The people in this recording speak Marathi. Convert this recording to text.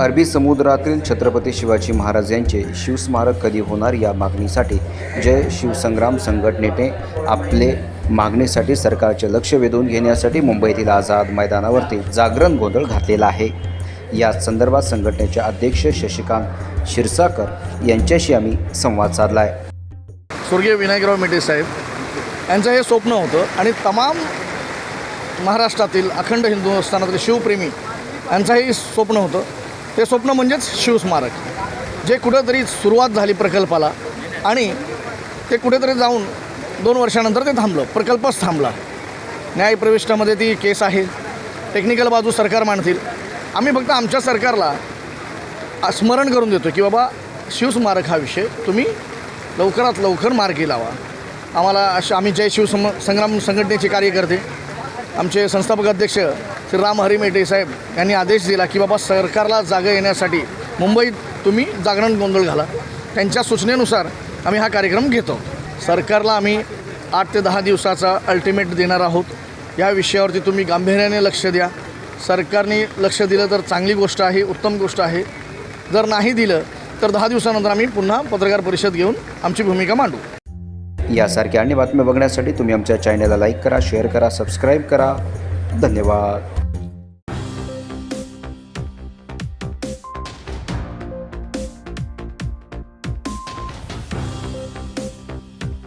अरबी समुद्रातील छत्रपती शिवाजी महाराज यांचे शिवस्मारक कधी होणार या मागणीसाठी जय शिवसंग्राम संघटनेने आपले मागणीसाठी सरकारचे लक्ष वेधून घेण्यासाठी मुंबईतील आझाद मैदानावरती जागरण गोंधळ घातलेला आहे. या संदर्भात संघटनेचे अध्यक्ष शशिकांत शिरसाकर यांच्याशी आम्ही संवाद साधला आहे स्वर्गीय विनायकराव मेटे साहेब यांचं हे स्वप्न होतं आणि तमाम महाराष्ट्रातील अखंड हिंदुस्थानातील शिवप्रेमी यांचंही स्वप्न होतं ते स्वप्न म्हणजेच शिवस्मारक जे कुठंतरी सुरुवात झाली प्रकल्पाला आणि ते कुठेतरी जाऊन दोन वर्षानंतर ते थांबलं. प्रकल्पच थांबला. न्यायप्रविष्टामध्ये ती केस आहे. टेक्निकल बाजू सरकार मांडतील. आम्ही फक्त आमच्या सरकारला स्मरण करून देतो की बाबा शिवस्मारक हा विषय तुम्ही लवकरात लवकर मार्गी लावा. आम्हाला अशा आम्ही जय शिवसम संग्राम संघटनेचे कार्यकर्ते आमचे संस्थापक अध्यक्ष श्री राम हरी मेटे साहेब यांनी आदेश दिला की बाबा सरकारला जागा येण्यासाठी मुंबईत तुम्ही जागरण गोंधळ घाला. त्यांच्या सूचनेनुसार आम्ही हा कार्यक्रम घेतो. सरकारला आम्ही आठ ते दहा दिवसाचा अल्टिमेट देणार आहोत. या विषयावरती तुम्ही गांभीर्याने लक्ष द्या. सरकारने लक्ष दिलं तर चांगली गोष्ट आहे उत्तम गोष्ट आहे. जर नाही दिलं तर दहा दिवसानंतर आम्ही पुन्हा पत्रकार परिषद घेऊन आमची भूमिका मांडू. यासारख्या अन्य बातम्या बघण्यासाठी तुम्ही आमच्या चॅनलला लाईक करा शेअर करा सबस्क्राईब करा. धन्यवाद.